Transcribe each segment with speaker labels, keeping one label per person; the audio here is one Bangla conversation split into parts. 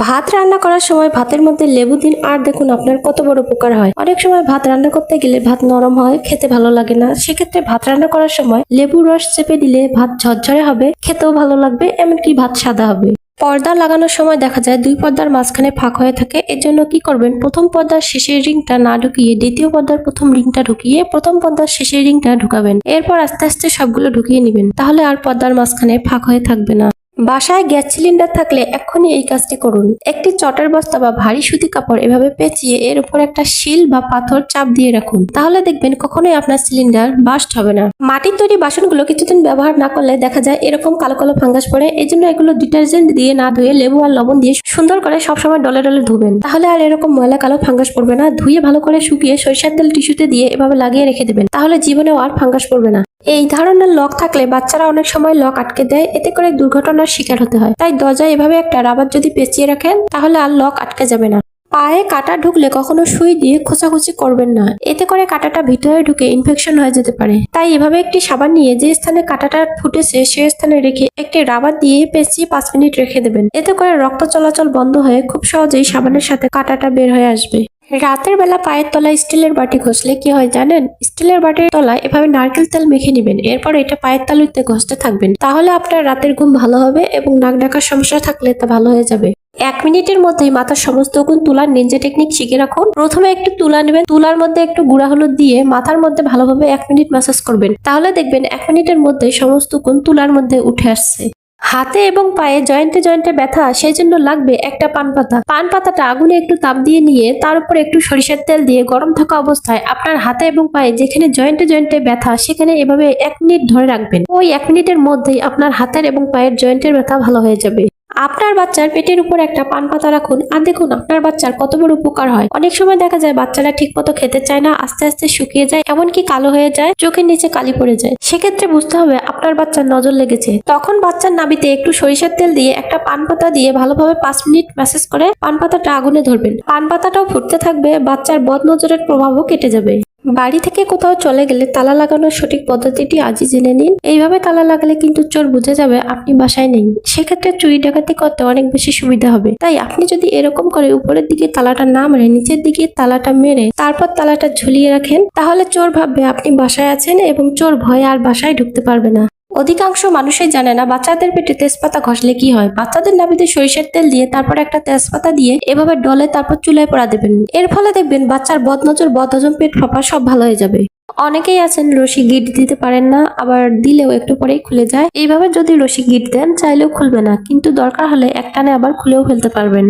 Speaker 1: ভাত রান্না করার সময় ভাতের মধ্যে লেবু দিন। আর দেখুন, আপনার কত বড় উপকার হয়। অনেক সময় ভাত রান্না করতে গেলে ভাত নরম হয়, খেতে ভালো লাগে না। সেক্ষেত্রে ভাত রান্না করার সময় লেবুর রস চেপে দিলে ভাত ঝরঝরে হবে, খেতেও ভালো লাগবে, এমনকি ভাত সাদা হবে। পর্দা লাগানোর সময় দেখা যায় দুই পর্দার মাঝখানে ফাঁক হয়ে থাকে। এর জন্য কি করবেন? প্রথম পর্দার শেষের রিংটা না ঢুকিয়ে দ্বিতীয় পর্দার প্রথম রিংটা ঢুকিয়ে প্রথম পর্দার শেষের রিংটা ঢুকাবেন। এরপর আস্তে আস্তে সবগুলো ঢুকিয়ে নেবেন। তাহলে আর পর্দার মাঝখানে ফাঁক হয়ে থাকবে না। বাসায় গ্যাস সিলিন্ডার থাকলে এক্ষুনি এই কাজটি করুন। একটি চটের বস্তা বা ভারী সুতি কাপড় এভাবে পেঁচিয়ে এর উপর একটা শিল বা পাথর চাপ দিয়ে রাখুন। তাহলে দেখবেন কখনোই আপনার সিলিন্ডার বাস্ট হবে না। মাটির তৈরি বাসনগুলো কিছুদিন ব্যবহার না করলে দেখা যায় এরকম কালো কালো ফাঙ্গাস পড়ে। এই জন্য এগুলো ডিটারজেন্ট দিয়ে না ধুয়ে লেবু আর লবণ দিয়ে সুন্দর করে সবসময় ডলে ডলে ধুবেন। তাহলে আর এরকম ময়লা কালো ফাঙ্গাস পড়বে না। ধুয়ে ভালো করে শুকিয়ে সরিষার তেল টিস্যুতে দিয়ে এভাবে লাগিয়ে রেখে দেবেন। তাহলে জীবনেও আর ফাঙ্গাস পড়বে না। এই ধরনের লক থাকলে বাচ্চারা অনেক সময় লক আটকে দেয়, এতে করে দুর্ঘটনার শিকার হতে হয়। তাই দরজায় এভাবে একটা রাবার যদি পেঁচিয়ে রাখেন, তাহলে আর লক আটকে যাবে না। পায়ে কাটা ঢুকলে কখনো সুই দিয়ে খোঁচাখুচি করবেন না। এতে করে কাটাটা ভিতরে ঢুকে ইনফেকশন হয়ে যেতে পারে। তাই এভাবে একটি সাবান নিয়ে যে স্থানে কাটাটা ফুটেছে, সে স্থানে রেখে একটি রাবার দিয়ে পেঁচিয়ে পাঁচ মিনিট রেখে দেবেন। এতে করে রক্ত চলাচল বন্ধ হয়ে খুব সহজেই সাবানের সাথে কাটাটা বের হয়ে আসবে। রাতের বেলা পায়ের তলায় স্টিলের বাটি ঘষলে কি হয় জানেন? স্টিলের বাটির তলায় এভাবে নারকেল তেল মেখে নেবেন। এরপর এটা পায়ের তালুতে ঘষতে থাকবেন। তাহলে আপনার রাতের ঘুম ভালো হবে এবং নাক ডাকার সমস্যা থাকলে তা ভালো হয়ে যাবে। এক মিনিটের মধ্যেই মাথার সমস্ত গুণ তুলার নিনজা টেকনিক শিখে রাখুন। প্রথমে একটু তুলা নেবেন। তুলার মধ্যে একটু গুঁড়া হলুদ দিয়ে মাথার মধ্যে ভালোভাবে এক মিনিট ম্যাসাজ করবেন। তাহলে দেখবেন এক মিনিটের মধ্যে সমস্ত গুণ তুলার মধ্যে উঠে আসছে। হাতে এবং পায়ে জয়েন্টে জয়েন্টে ব্যথা, সেই জন্য লাগবে একটা পান পাতা। পান পাতাটা আগুনে একটু তাপ দিয়ে নিয়ে তার উপর একটু সরিষার তেল দিয়ে গরম থাকা অবস্থায় আপনার হাতে এবং পায়ে যেখানে জয়েন্টে জয়েন্টে ব্যথা, সেখানে এভাবে এক মিনিট ধরে রাখবেন। ওই এক মিনিটের মধ্যেই আপনার হাতের এবং পায়ের জয়েন্টের ব্যথা ভালো হয়ে যাবে। আপনার বাচ্চার পেটের উপর একটা পান পাতা রাখুন। আর দেখুন, আপনার বাচ্চার কত বড় উপকার হয়। অনেক সময় দেখা যায় বাচ্চারা ঠিক মতো খেতে চায় না, আস্তে আস্তে শুকিয়ে যায়, এমনকি কালো হয়ে যায়, চোখের নিচে কালি পড়ে যায়। সেক্ষেত্রে বুঝতে হবে আপনার বাচ্চার নজর লেগেছে। তখন বাচ্চার নাবিতে একটু সরিষার তেল দিয়ে একটা পান পাতা দিয়ে ভালোভাবে পাঁচ মিনিট ম্যাসেজ করে পান পাতাটা আগুনে ধরবেন। পান পাতাটাও ফুটতে থাকবে, বাচ্চার বদ নজরের প্রভাবও কেটে যাবে। বাড়ি থেকে কোথাও চলে গেলে তালা লাগানোর সঠিক পদ্ধতিটি আজই জেনে নিন। এইভাবে তালা লাগালে কিন্তু চোর বুঝে যাবে আপনি বাসায় নেই। সেক্ষেত্রে চুরি ডাকাতি করতে অনেক বেশি সুবিধা হবে। তাই আপনি যদি এরকম করে উপরের দিকে তালাটা না মেরে নিচের দিকে তালাটা মেরে তারপর তালাটা ঝুলিয়ে রাখেন, তাহলে চোর ভাববে আপনি বাসায় আছেন এবং চোর ভয়ে আর বাসায় ঢুকতে পারবে না। অধিকাংশ মানুষই জানে না বাচ্চাদের পেটে তেজপাতা ঘষলে কি হয়। বাচ্চাদের নাভিতে সরিষার তেল দিয়ে তারপর একটা তেজপাতা দিয়ে এভাবে ডলে তারপর চুলায় পড়া দেবেন। এর ফলে দেখবেন বাচ্চার বদনজর, বদহজম, পেট ফাঁপা সব ভালো হয়ে যাবে। অনেকেই আছেন রশি গিট দিতে পারেন না, আবার দিলেও একটু পরেই খুলে যায়। এইভাবে যদি রশি গিট দেন, চাইলেও খুলবে না, কিন্তু দরকার হলে একটানে আবার খুলেও ফেলতে পারবেন।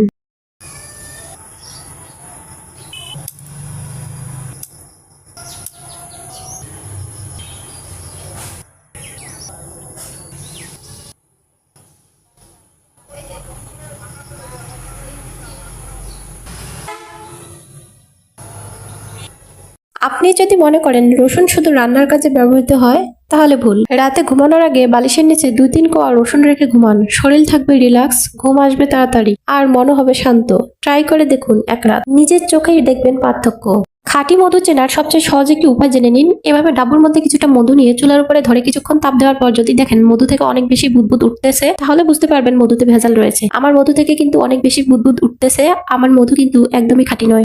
Speaker 1: আপনি যদি মনে করেন রসুন শুধু রান্নার কাজে ব্যবহৃত হয়, তাহলে ভুল। রাতে ঘুমানোর আগে বালিশের নিচে দুই তিন কোয়া রসুন রেখে ঘুমান। শরীর থাকবে রিল্যাক্স, ঘুম আসবে তাড়াতাড়ি, আর মনে হবে শান্ত। ট্রাই করে দেখুন এক রাত। নিজের চোখেই দেখবেন পার্থক্য। খাঁটি মধু চেনার সবচেয়ে সহজ একটি উপায় জেনে নিন। এভাবে ডাবুর মধ্যে কিছুটা মধু নিয়ে চুলার উপরে ধরে কিছুক্ষণ তাপ দেওয়ার পর যদি দেখেন মধু থেকে অনেক বেশি বুদবুদ উঠতেছে, তাহলে বুঝতে পারবেন মধুতে ভেজাল রয়েছে। আমার মধু থেকে কিন্তু অনেক বেশি বুদবুদ উঠতেছে, আমার মধু কিন্তু একদমই খাঁটি নয়।